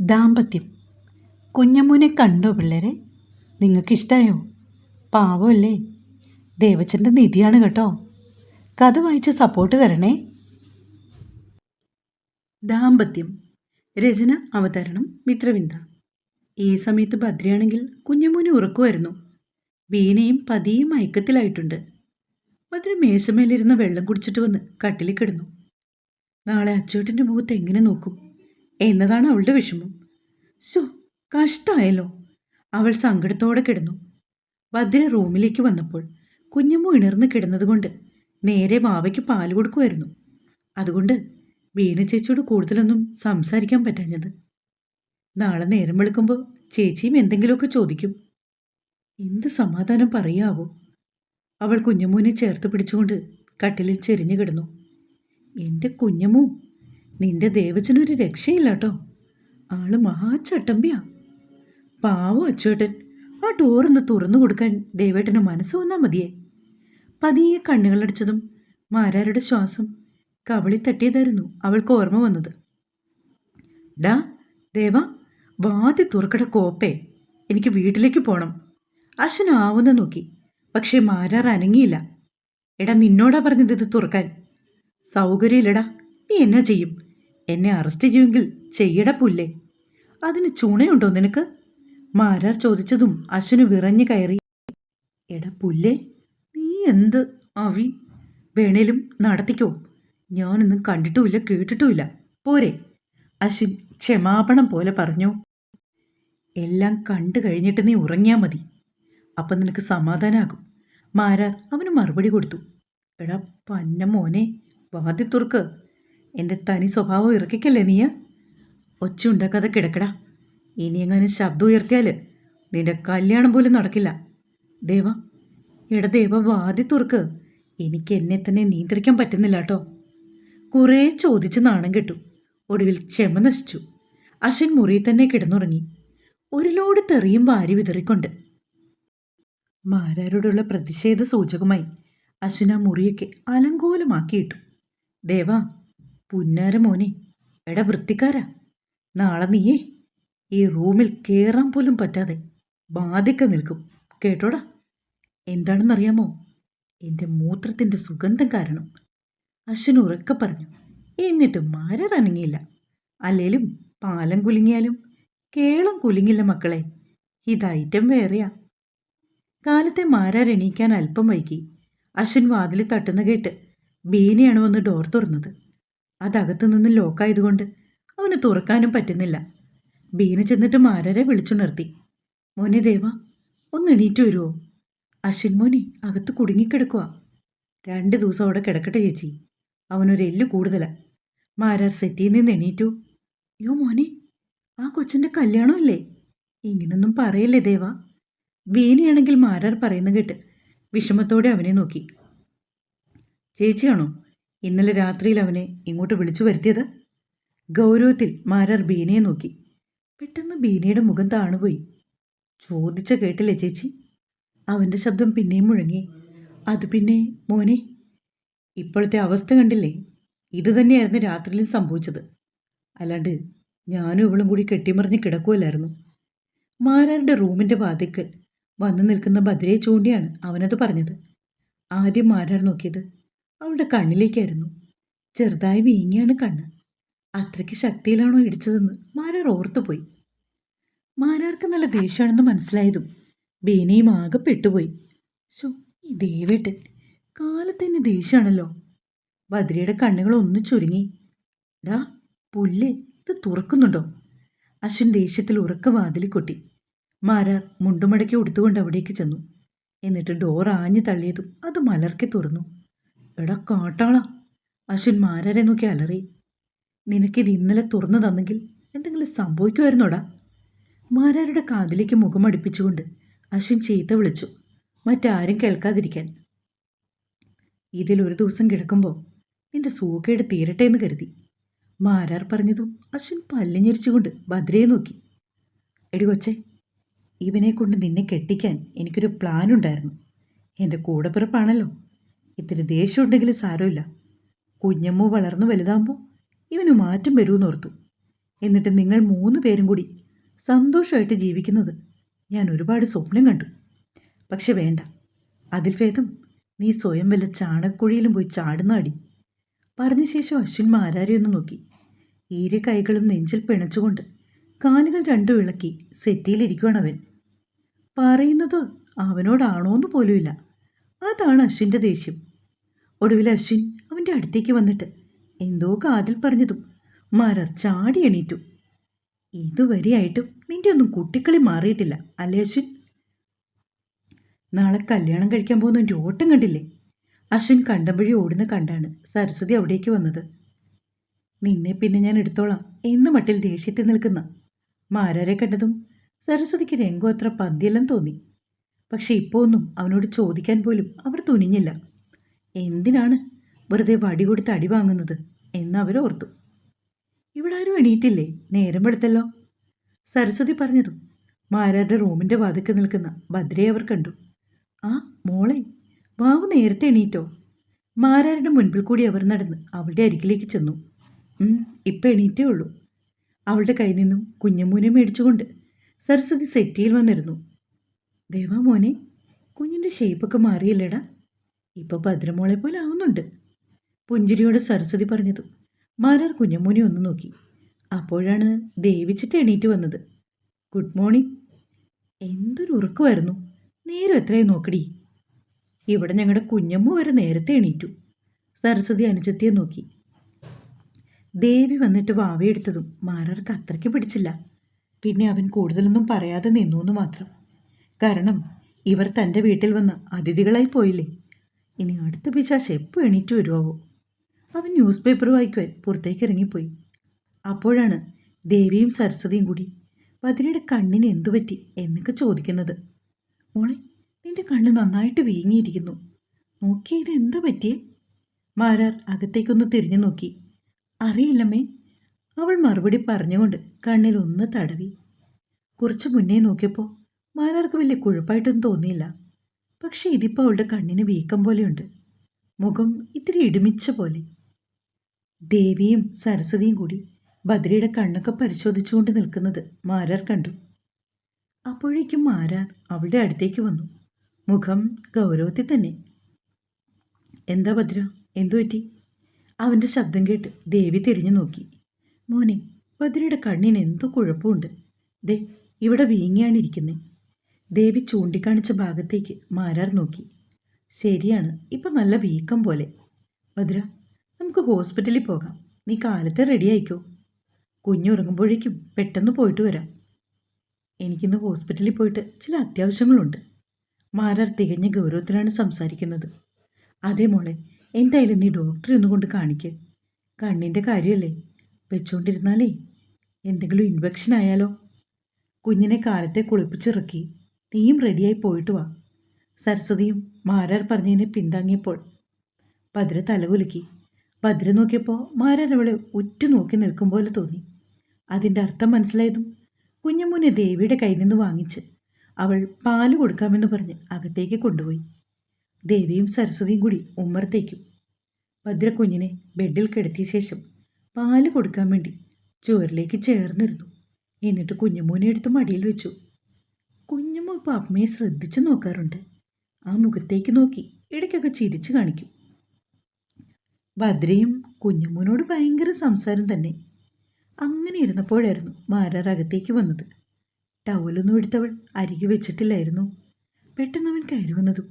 ദാമ്പത്യം. കുഞ്ഞമ്മൂനെ കണ്ടോ പിള്ളേരെ? നിങ്ങൾക്കിഷ്ടായോ? പാവമല്ലേ? ദേവച്ചന്റെ നിധിയാണ് കേട്ടോ. കഥ വായിച്ച് സപ്പോർട്ട് തരണേ. ദാമ്പത്യം. രചന അവതരണം മിത്രവിന്ദ. ഈ സമയത്ത് ഭദ്രയാണെങ്കിൽ കുഞ്ഞമ്മൂന് ഉറക്കുമായിരുന്നു. ബീനയും പതിയും മയക്കത്തിലായിട്ടുണ്ട്. ഭദ്ര മേശമേലിരുന്ന് വെള്ളം കുടിച്ചിട്ട് വന്ന് കട്ടിലിൽ കിടന്നു. നാളെ അച്ചോട്ടിന്റെ മുഖത്ത് എങ്ങനെ നോക്കും? എന്നതാണ് അവളുടെ വിഷമം. ശോ കഷ്ടമായല്ലോ അവൾ സങ്കടത്തോടെ കിടന്നു. ഭദ്ര റൂമിലേക്ക് വന്നപ്പോൾ കുഞ്ഞമ്മ ഇണർന്ന് കിടന്നതുകൊണ്ട് നേരെ മാവയ്ക്ക് പാൽ കൊടുക്കുമായിരുന്നു. അതുകൊണ്ട് വീണ ചേച്ചിയോട് കൂടുതലൊന്നും സംസാരിക്കാൻ പറ്റാഞ്ഞത്. നാളെ നേരം വെളുക്കുമ്പോൾ ചേച്ചിയും എന്തെങ്കിലുമൊക്കെ ചോദിക്കും. എന്ത് സമാധാനം പറയാവോ? അവൾ കുഞ്ഞമ്മൂനെ ചേർത്ത് പിടിച്ചുകൊണ്ട് കട്ടിലിൽ ചെരിഞ്ഞു കിടന്നു. എന്റെ കുഞ്ഞമ്മൂ നിന്റെ ദേവച്ചനൊരു രക്ഷയില്ല കേട്ടോ ആൾ മഹാചട്ടമ്പിയാ. പാവോ അച്ചേട്ടൻ. ആ ഡോറൊന്ന് തുറന്നു കൊടുക്കാൻ ദേവേട്ടന് മനസ്സ് വന്നാൽ മതിയേ. പതിയെ കണ്ണുകളടിച്ചതും മാരാരുടെ ശ്വാസം കവളി തട്ടിയതായിരുന്നു അവൾക്ക് ഓർമ്മ വന്നത്. ഡാ ദേവ വാതി തുറക്കട കോപ്പേ. എനിക്ക് വീട്ടിലേക്ക് പോണം. അശ്വനാവുന്ന നോക്കി. പക്ഷേ മാരാർ അനങ്ങിയില്ല. എടാ നിന്നോടാ പറഞ്ഞത് ഇത് തുറക്കാൻ. സൗകര്യമില്ലടാ. നീ എന്നാ ചെയ്യും? എന്നെ അറസ്റ്റ് ചെയ്യുമെങ്കിൽ ചെയ്യട പുല്ലേ. അതിന് ചൂണയുണ്ടോ നിനക്ക്? മാരാർ ചോദിച്ചതും അശ്വന് വിറഞ്ഞു കയറി. എടാ പുല്ലേ നീ എന്ത് അവി വേണേലും നടത്തിക്കോ. ഞാനൊന്നും കണ്ടിട്ടുമില്ല കേട്ടിട്ടുമില്ല. പോരെ. അശ്വിൻ ക്ഷമാപണം പോലെ പറഞ്ഞു. എല്ലാം കണ്ടു കഴിഞ്ഞിട്ട് നീ ഉറങ്ങിയാൽ മതി. അപ്പം നിനക്ക് സമാധാനമാകും മാരാർ അവന് മറുപടി കൊടുത്തു. എടാ പന്ന മോനെ വാതി തുറക്ക്. എന്റെ തനി സ്വഭാവം ഇറക്കിക്കല്ലേ നീയ? ഒച്ച ഉണ്ടാക്കാതെ കിടക്കടാ. എങ്ങനെ ശബ്ദം ഉയർത്തിയാൽ നിന്റെ കല്യാണം പോലും നടക്കില്ല. ദേവ എടാ ദേവ വാതി തുറക്ക്. എനിക്ക് എന്നെ തന്നെ നിയന്ത്രിക്കാൻ പറ്റുന്നില്ല കേട്ടോ കുറേ ചോദിച്ച് നാണം കെട്ടു. ഒടുവിൽ ക്ഷമ നശിച്ചു. അശ്വൻ മുറിയിൽ തന്നെ കിടന്നുറങ്ങി. ഒരു ലോഡ് തെറിയും വാരി വിതറിക്കൊണ്ട്. മാരാരോടുള്ള പ്രതിഷേധ സൂചകമായി അശ്വിന മുറിയൊക്കെ അലങ്കോലമാക്കിയിട്ടു. ദേവാ പുന്നാര മോനെ എടാ വൃത്തിക്കാരാ. നാളെ നീയേ ഈ റൂമിൽ കയറാൻ പോലും പറ്റാതെ ബാധിക്ക നിൽക്കും. കേട്ടോടാ. എന്താണെന്നറിയാമോ? എന്റെ മൂത്രത്തിന്റെ സുഗന്ധം കാരണം. അശ്വൻ ഉറക്കെ പറഞ്ഞു എന്നിട്ട് മാരാർ അനങ്ങിയില്ല. അല്ലേലും പാലം കുലുങ്ങിയാലും കേളം കുലുങ്ങില്ല മക്കളെ. ഇതായിട്ടും വേറെയാ. കാലത്തെ മാരാർ എണീക്കാൻ അല്പം വൈകി. അശ്വൻ വാതിൽ തട്ടുന്ന കേട്ട് ബീനയാണ് വന്ന് ഡോർ തുറന്നത്. അതകത്തു നിന്ന് ലോക്കായതുകൊണ്ട് അവന് തുറക്കാനും പറ്റുന്നില്ല. ബീന ചെന്നിട്ട് മാരരെ വിളിച്ചുണർത്തി. മോനെ ദേവ ഒന്ന് എണീറ്റ് വരുമോ അശ്വിൻ മോനെ അകത്ത് കുടുങ്ങിക്കിടക്കുക രണ്ട് ദിവസം അവിടെ കിടക്കട്ടെ ചേച്ചി. അവനൊരു എല്ല് കൂടുതലാ. മാരാർ സെറ്റിയിൽ നിന്ന് എണീറ്റു. യോ മോനെ ആ കൊച്ചിന്റെ കല്യാണമല്ലേ? ഇങ്ങനൊന്നും പറയല്ലേ ദേവ. വീണയാണെങ്കിൽ മാരാർ പറയുന്ന കേട്ട് വിഷമത്തോടെ അവനെ നോക്കി. ചേച്ചിയാണോ? ഇന്നലെ രാത്രിയിൽ അവനെ ഇങ്ങോട്ട് വിളിച്ചു വരുത്തിയത്? ഗൗരവത്തിൽ മാരാർ ബീനയെ നോക്കി. പെട്ടെന്ന് ബീനയുടെ മുഖം താണുപോയി. ചോദിച്ച കേട്ടില്ലേ ചേച്ചി? അവന്റെ ശബ്ദം പിന്നെയും മുഴങ്ങി. അത് പിന്നെ മോനെ ഇപ്പോഴത്തെ അവസ്ഥ കണ്ടില്ലേ? ഇത് തന്നെയായിരുന്നു രാത്രിയിലും സംഭവിച്ചത്. അല്ലാണ്ട് ഞാനും ഇവളും കൂടി കെട്ടിമറിഞ്ഞ് കിടക്കുമല്ലായിരുന്നു മാരാരുടെ റൂമിന്റെ വാതിക്കൽ വന്നു നിൽക്കുന്ന ഭദ്രയെ ചൂണ്ടിയാണ് അവനത് പറഞ്ഞത്. ആദ്യം മാരാർ നോക്കിയത് അവളുടെ കണ്ണിലേക്കായിരുന്നു. ചെറുതായി വീങ്ങിയാണ് കണ്ണ്. അത്രയ്ക്ക് ശക്തിയിലാണോ ഇടിച്ചതെന്ന് മാരാർ ഓർത്തുപോയി. മാരാർക്ക് നല്ല ദേഷ്യമാണെന്ന് മനസ്സിലായതും ബീനയും ആകെ പെട്ടുപോയി. ശോ ഈ ദേവേട്ടൻ കാലത്തന്നെ ദേഷ്യമാണല്ലോ. ഭദ്രയുടെ കണ്ണുകൾ ഒന്ന് ചുരുങ്ങി. ഡാ പുല്ലേ ഇത് തുറക്കുന്നുണ്ടോ? അശ്വൻ ദേഷ്യത്തിൽ ഉറക്ക വാതിലി കൊട്ടി. മാരാർ മുണ്ടുമടക്കി ഉടുത്തുകൊണ്ട് അവിടേക്ക് ചെന്നു. എന്നിട്ട് ഡോർ ആഞ്ഞു തള്ളിയതും അത് മലർക്കെ തുറന്നു. എടാ കാട്ടാളാ അശ്വിൻ മാരാരെ നോക്കി അലറി. നിനക്കിത് ഇന്നലെ തുറന്നു തന്നെങ്കിൽ എന്തെങ്കിലും സംഭവിക്കുമായിരുന്നോടാ? മാരാരുടെ കാതിലേക്ക് മുഖം അടുപ്പിച്ചുകൊണ്ട് അശ്വിൻ ചീത്ത വിളിച്ചു. മറ്റാരും കേൾക്കാതിരിക്കാൻ. ഇതിൽ ഒരു ദിവസം കിടക്കുമ്പോൾ നിന്റെ സൂക്കേട് തീരട്ടെ എന്ന് കരുതി. മാരാർ പറഞ്ഞതും അശ്വിൻ പല്ലിഞ്ഞിരിച്ചുകൊണ്ട് ഭദ്രയെ നോക്കി. എടി കൊച്ചേ ഇവനെ കൊണ്ട് നിന്നെ കെട്ടിക്കാൻ എനിക്കൊരു പ്ലാൻ ഉണ്ടായിരുന്നു എന്റെ കൂടെപ്പിറപ്പാണല്ലോ. ഇത്തിരി ദേഷ്യമുണ്ടെങ്കിലും സാരമില്ല. കുഞ്ഞമ്മു വളർന്നു വലുതാകുമ്പോൾ ഇവന് മാറ്റം വരുമെന്ന് ഓർത്തു. എന്നിട്ട് നിങ്ങൾ മൂന്ന് പേരും കൂടി സന്തോഷമായിട്ട് ജീവിക്കുന്നത് ഞാൻ ഒരുപാട് സ്വപ്നം കണ്ടു. പക്ഷെ വേണ്ട. അതിൽ ഭേദം നീ സ്വയം വല്ല ചാണകക്കുഴിയിലും പോയി ചാടുന്ന അടി. പറഞ്ഞ ശേഷം അശ്വിൻ മാരാരെയൊന്ന് നോക്കി. ഈര കൈകളും നെഞ്ചിൽ പിണച്ചുകൊണ്ട് കാലുകൾ രണ്ടും ഇളക്കി സെറ്റിയിലിരിക്കുവാണവൻ പറയുന്നത് അവനോടാണോന്ന് പോലുമില്ല. അതാണ് അശ്വിന്റെ ദേഷ്യം. ഒടുവിൽ അശ്വിൻ അവന്റെ അടുത്തേക്ക് വന്നിട്ട് എന്തോ കാതിൽ പറഞ്ഞതും മരർ ചാടി എണീറ്റു. ഇതുവരെയായിട്ടും നിന്റെ ഒന്നും കുട്ടിക്കളി മാറിയിട്ടില്ല അല്ലേ അശ്വിൻ? നാളെ കല്യാണം കഴിക്കാൻ പോകുന്ന എന്റെ ഓട്ടം കണ്ടില്ലേ? അശ്വിൻ കണ്ടമ്പഴി ഓടുന്ന കണ്ടാണ് സരസ്വതി അവിടേക്ക് വന്നത്. നിന്നെ പിന്നെ ഞാൻ എടുത്തോളാം എന്ന് മട്ടിൽ ദേഷ്യത്തിൽ നിൽക്കുന്ന മാരാരെ കണ്ടതും സരസ്വതിക്ക് രംഗം അത്ര പന്തിയെല്ലാം തോന്നി. പക്ഷെ ഇപ്പോൾ ഒന്നും അവനോട് ചോദിക്കാൻ പോലും അവർ തുനിഞ്ഞില്ല. എന്തിനാണ് വെറുതെ വടി കൊടുത്ത് അടി വാങ്ങുന്നത് എന്ന് അവരോർത്തു ഇവിടെ ആരും എണീറ്റില്ലേ? നേരം വെളുത്തല്ലോ. സരസ്വതി പറഞ്ഞതും മാരാരുടെ റൂമിന്റെ വാതിക്ക് നിൽക്കുന്ന ഭദ്രയെ അവർ കണ്ടു. ആ മോളെ വാവ് നേരത്തെ എണീറ്റോ? മാരാരുടെ മുൻപിൽ കൂടി അവർ നടന്ന് അവളുടെ അരികിലേക്ക് ചെന്നു. "ഉം, ഇപ്പം എണീറ്റേ ഉള്ളൂ. അവളുടെ കയ്യിൽ നിന്നും കുഞ്ഞമ്മൂനെ മേടിച്ചുകൊണ്ട് സരസ്വതി സെറ്റിയിൽ വന്നിരുന്നു. ദേവാ മോനെ കുഞ്ഞിന്റെ ഷേപ്പൊക്കെ മാറിയില്ലേടാ. ഇപ്പോൾ ഭദ്രമോളെ പോലെ ആവുന്നുണ്ട്. പുഞ്ചിരിയോട് സരസ്വതി പറഞ്ഞതു മാരാർ കുഞ്ഞമ്മൂനെ ഒന്ന് നോക്കി. അപ്പോഴാണ് ദേവിച്ചിട്ട് എണീറ്റ് വന്നത്. ഗുഡ് മോർണിംഗ് എന്തൊരു ഉറക്കമായിരുന്നു. നേരം എത്രയായി നോക്കടി? ഇവിടെ ഞങ്ങളുടെ കുഞ്ഞമ്മ വരെ നേരത്തെ എണീറ്റു. സരസ്വതി അനുജത്തിയെ നോക്കി. ദേവി വന്നിട്ട് വാവയെടുത്തതും മാരാർക്ക് അത്രയ്ക്ക് പിടിച്ചില്ല. പിന്നെ അവൻ കൂടുതലൊന്നും പറയാതെ നിന്നു എന്ന് മാത്രം. കാരണം ഇവർ തന്റെ വീട്ടിൽ വന്ന് അതിഥികളായി പോയില്ലേ? ഇനി അടുത്ത പിശാശ് എപ്പോൾ എണീറ്റ് വരുമാവോ അവൻ ന്യൂസ് പേപ്പർ വായിക്കുവാൻ പുറത്തേക്ക് ഇറങ്ങിപ്പോയി. അപ്പോഴാണ് ദേവിയും സരസ്വതിയും കൂടി ബദ്രിയുടെ കണ്ണിന് എന്തു പറ്റി? എന്നൊക്കെ ചോദിക്കുന്നത്. മോളെ നിന്റെ കണ്ണ് നന്നായിട്ട് വീങ്ങിയിരിക്കുന്നു. നോക്കി ഇത് എന്താ പറ്റിയേ? മാരാർ അകത്തേക്കൊന്ന് തിരിഞ്ഞു നോക്കി. അറിയില്ലമ്മേ അവൾ മറുപടി പറഞ്ഞുകൊണ്ട് കണ്ണിൽ ഒന്ന് തടവി. കുറച്ച് മുന്നേ നോക്കിയപ്പോൾ മാരാർക്ക് വലിയ കുഴപ്പമായിട്ടൊന്നും തോന്നിയില്ല. പക്ഷേ ഇതിപ്പോൾ അവളുടെ കണ്ണിന് വീക്കം പോലെയുണ്ട്. മുഖം ഇത്തിരി ഇടുമിച്ച പോലെ. ദേവിയും സരസ്വതിയും കൂടി ബദ്രിയുടെ കണ്ണൊക്കെ പരിശോധിച്ചുകൊണ്ട് നിൽക്കുന്നത് മാരാർ കണ്ടു. അപ്പോഴേക്കും മാരാർ അവളുടെ അടുത്തേക്ക് വന്നു. മുഖം ഗൗരവത്തിൽ തന്നെ. എന്താ ഭദ്ര? എന്തു പറ്റി? അവന്റെ ശബ്ദം കേട്ട് ദേവി തിരിഞ്ഞു നോക്കി. മോനെ ഭദ്രയുടെ കണ്ണിന് എന്തോ കുഴപ്പമുണ്ട്. ദേ ഇവിടെ വീങ്ങിയാണിരിക്കുന്നേ ദേവി ചൂണ്ടിക്കാണിച്ച ഭാഗത്തേക്ക് മാരാർ നോക്കി. ശരിയാണ് ഇപ്പം നല്ല വീക്കം പോലെ. ഭദ്ര നമുക്ക് ഹോസ്പിറ്റലിൽ പോകാം. നീ കാലത്തെ റെഡി ആയിക്കോ? കുഞ്ഞുറങ്ങുമ്പോഴേക്കും പെട്ടെന്ന് പോയിട്ട് വരാം. എനിക്കിന്ന് ഹോസ്പിറ്റലിൽ പോയിട്ട് ചില അത്യാവശ്യങ്ങളുണ്ട്. മാരാർ തികഞ്ഞ ഗൗരവത്തിലാണ് സംസാരിക്കുന്നത്. അതേ മോളെ എന്തായാലും നീ ഡോക്ടറെ ഒന്ന് കൊണ്ട് കാണിക്ക്. കണ്ണിന്റെ കാര്യമല്ലേ വെച്ചുകൊണ്ടിരുന്നാലേ എന്തെങ്കിലും ഇൻഫെക്ഷൻ ആയാലോ? കുഞ്ഞിനെ കാലത്തെ കുളിപ്പിച്ചിറക്കി നീയും റെഡിയായി പോയിട്ട് വാ. സരസ്വതിയും മാരാർ പറഞ്ഞതിനെ പിന്താങ്ങിയപ്പോൾ ഭദ്ര തലകുലുക്കി ഭദ്ര നോക്കിയപ്പോൾ മാരാർ അവളെ ഉറ്റുനോക്കി നിൽക്കും പോലെ തോന്നി. അതിന്റെ അർത്ഥം മനസ്സിലായതും കുഞ്ഞമ്മൂനെ ദേവിയുടെ കയ്യിൽ നിന്ന് വാങ്ങിച്ച് അവൾ പാൽ കൊടുക്കാമെന്ന് പറഞ്ഞ് അകത്തേക്ക് കൊണ്ടുപോയി. ദേവിയും സരസ്വതിയും കൂടി ഉമ്മറത്തേക്കും. ഭദ്ര കുഞ്ഞിനെ ബെഡിൽ കിടത്തിയ ശേഷം പാൽ കൊടുക്കാൻ വേണ്ടി ചോറിലേക്ക് ചേർന്നിരുന്നു. എന്നിട്ട് കുഞ്ഞമ്മൂനെ എടുത്ത് മടിയിൽ വെച്ചു. കുഞ്ഞമ്മ ഇപ്പോൾ അമ്മയെ ശ്രദ്ധിച്ചു നോക്കാറുണ്ട്. ആ മുഖത്തേക്ക് നോക്കി ഇടയ്ക്കൊക്കെ ചിരിച്ചു കാണിക്കും. ഭദ്രയും കുഞ്ഞമ്മൂനോട് ഭയങ്കര സംസാരം തന്നെ. അങ്ങനെ ഇരുന്നപ്പോഴായിരുന്നു മാരാർ അകത്തേക്ക് വന്നത്. ടവലൊന്നും എടുത്തവൾ അരികെ വെച്ചിട്ടില്ലായിരുന്നു. പെട്ടെന്ന് അവൻ കയറി വന്നതും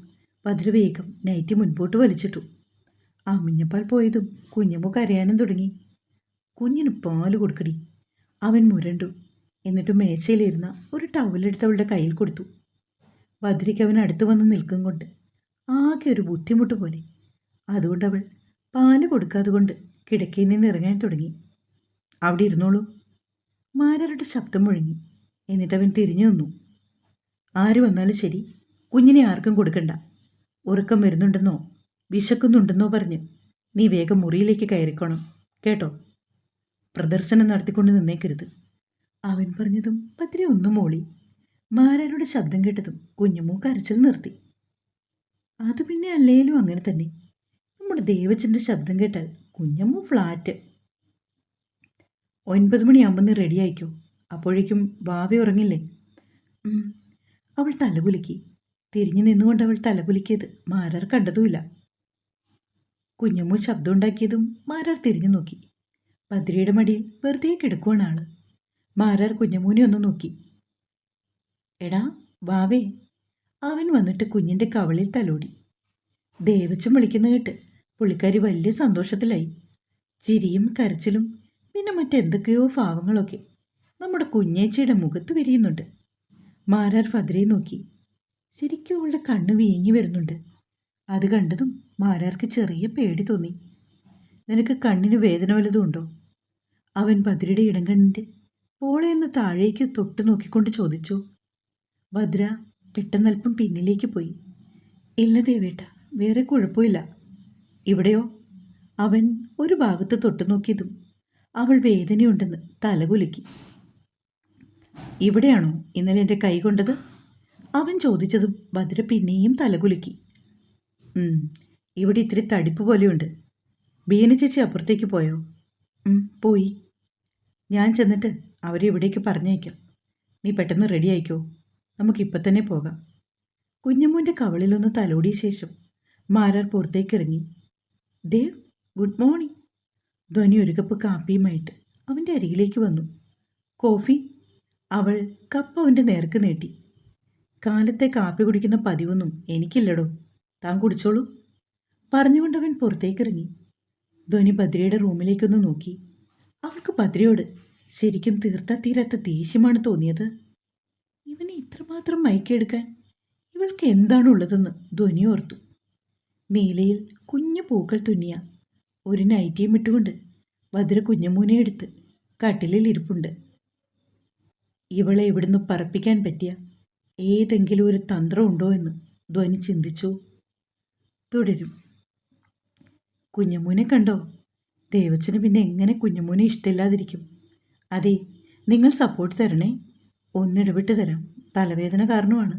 ഭദ്ര വേഗം നൈറ്റി മുൻപോട്ട് വലിച്ചിട്ടു. അമ്മിഞ്ഞപ്പാൽ പോയതും കുഞ്ഞമ്മു കരയാനും തുടങ്ങി. കുഞ്ഞിന് പാൽ കൊടുക്കടി. അവൻ മുരണ്ടു. എന്നിട്ട് മേശയിലിരുന്ന ഒരു ടവലെടുത്ത് അവളുടെ കയ്യിൽ കൊടുത്തു. ഭദ്രയ്ക്ക് അവൻ അടുത്ത് വന്ന് നിൽക്കും കൊണ്ട് ആകെ ഒരു ബുദ്ധിമുട്ട് പോലെ. അതുകൊണ്ട് അവൾ പാൽ കൊടുക്കാതെ കൊണ്ട് കിടക്കയിൽ നിന്ന് ഇറങ്ങാൻ തുടങ്ങി. അവിടെ ഇരുന്നോളൂ. മാരാരുടെ ശബ്ദം മുഴങ്ങി. എന്നിട്ട് അവൻ തിരിഞ്ഞു നിന്നു. ആര് വന്നാലും ശരി കുഞ്ഞിനെ ആർക്കും കൊടുക്കണ്ട. ഉറക്കം വരുന്നുണ്ടെന്നോ വിശക്കുന്നുണ്ടെന്നോ പറഞ്ഞ് നീ വേഗം മുറിയിലേക്ക് കയറിക്കോണം കേട്ടോ? പ്രദർശനം നടത്തിക്കൊണ്ട് നിന്നേക്കരുത്. അവൻ പറഞ്ഞതും പത്രി ഒന്നും മോളി. മാരാരുടെ ശബ്ദം കേട്ടതും കുഞ്ഞുമൂ കരച്ചിൽ നിർത്തി. അത് പിന്നെ അല്ലേലും അങ്ങനെ തന്നെ. നമ്മുടെ ദേവച്ചന്റെ ശബ്ദം കേട്ടാൽ കുഞ്ഞമ്മൂ ഫ്ലാറ്റ്. ഒൻപത് മണിയാകുമ്പോൾ നീ റെഡി ആയിക്കോ? അപ്പോഴേക്കും ഭാവി ഉറങ്ങില്ലേ? അവൾ തലകുലുക്കി. തിരിഞ്ഞു നിന്നുകൊണ്ട് അവൾ തലകുലുക്കിയത് മാരാർ കണ്ടതുമില്ല. കുഞ്ഞമ്മു ശബ്ദമുണ്ടാക്കിയതും മാരാർ തിരിഞ്ഞു നോക്കി. ഭദ്രയുടെ മടിയിൽ വെറുതെ കിടക്കുവാണ് ആൾ. മാരാർ കുഞ്ഞമൂനെ ഒന്ന് നോക്കി. എടാ വാവേ. അവൻ വന്നിട്ട് കുഞ്ഞിന്റെ കവളിൽ തലോടി. ദേവച്ചൻ വിളിക്കുന്ന കേട്ട് പുള്ളിക്കാരി വലിയ സന്തോഷത്തിലായി. ചിരിയും കരച്ചിലും പിന്നെ മറ്റെന്തൊക്കെയോ ഭാവങ്ങളൊക്കെ നമ്മുടെ കുഞ്ഞേച്ചിയുടെ മുഖത്ത് വിരിയുന്നുണ്ട്. മാരാർ ഫദ്രയെ നോക്കി. ശരിക്കും അവളുടെ കണ്ണ് വീങ്ങി വരുന്നുണ്ട്. അത് കണ്ടതും മാരാർക്ക് ചെറിയ പേടി തോന്നി. നിനക്ക് കണ്ണിന് വേദന വല്ലതും ഉണ്ടോ? അവൻ ഭദ്രയുടെ ഇടം കണ്ണിന്റെ പോളെയൊന്ന് താഴേക്ക് തൊട്ട് നോക്കിക്കൊണ്ട് ചോദിച്ചു. ഭദ്ര പെട്ടെന്നൽപ്പം പിന്നിലേക്ക് പോയി. ഇല്ല ദേവേട്ട വേറെ കുഴപ്പമില്ല. ഇവിടെയോ? അവൻ ഒരു ഭാഗത്ത് തൊട്ടു നോക്കിയതും അവൾ വേദനയുണ്ടെന്ന് തലകുലുക്കി. ഇവിടെയാണോ ഇന്നലെ എന്റെ കൈ കൊണ്ടത്? അവൻ ചോദിച്ചതും ഭദ്ര പിന്നെയും തലകുലുക്കി. "ഉം, ഇവിടെ ഇത്തിരി തടിപ്പ് പോലെയുണ്ട്. ബീന ചേച്ചി അപ്പുറത്തേക്ക് പോയോ? പോയി. ഞാൻ ചെന്നിട്ട് അവരെ ഇവിടേക്ക് പറഞ്ഞയക്കാം. നീ പെട്ടെന്ന് റെഡി ആയിക്കോ? നമുക്കിപ്പം തന്നെ പോകാം. കുഞ്ഞമ്മൂന്റെ കവളിലൊന്ന് തലോടിയ ശേഷം മാരാർ പുറത്തേക്ക് ഇറങ്ങി ദേവ് ഗുഡ് മോർണിംഗ് ധ്വനി ഒരു കപ്പ് കാപ്പിയുമായിട്ട് അവന്റെ അരികിലേക്ക് വന്നു. കോഫി? അവൾ കപ്പ് അവന്റെ നേർക്ക് നീട്ടി. കാലത്തെ കാപ്പി കുടിക്കുന്ന പതിവൊന്നും എനിക്കില്ലടോ. താൻ കുടിച്ചോളൂ. പറഞ്ഞുകൊണ്ടവൻ പുറത്തേക്കിറങ്ങി. ധ്വനി ഭദ്രയുടെ റൂമിലേക്കൊന്ന് നോക്കി. അവൾക്ക് ഭദ്രയോട് ശരിക്കും തീർത്താ തീരാത്ത ദേഷ്യമാണ് തോന്നിയത്. ഇവനെ ഇത്രമാത്രം മയക്കിയെടുക്കാൻ ഇവൾക്ക് എന്താണുള്ളതെന്ന് ധ്വനി ഓർത്തു. നീലയിൽ കുഞ്ഞു പൂക്കൾ തുന്നിയ ഒരു നൈറ്റിയും ഇട്ടുകൊണ്ട് ഭദ്ര കുഞ്ഞമൂനെ എടുത്ത് കട്ടിലിൽ ഇരിപ്പുണ്ട്. ഇവളെ ഇവിടുന്ന് പറപ്പിക്കാൻ പറ്റിയ ഏതെങ്കിലും ഒരു തന്ത്രം ഉണ്ടോ എന്ന് ധ്വനി ചിന്തിച്ചു. തുടരും. കുഞ്ഞമൂനെ കണ്ടോ? ദേവച്ചന് പിന്നെ എങ്ങനെ കുഞ്ഞമൂനെ ഇഷ്ടമില്ലാതിരിക്കും? അതെ നിങ്ങൾ സപ്പോർട്ട് തരണേ. ഒന്നിടവിട്ട് തരാം. തലവേദന കാരണമാണ്.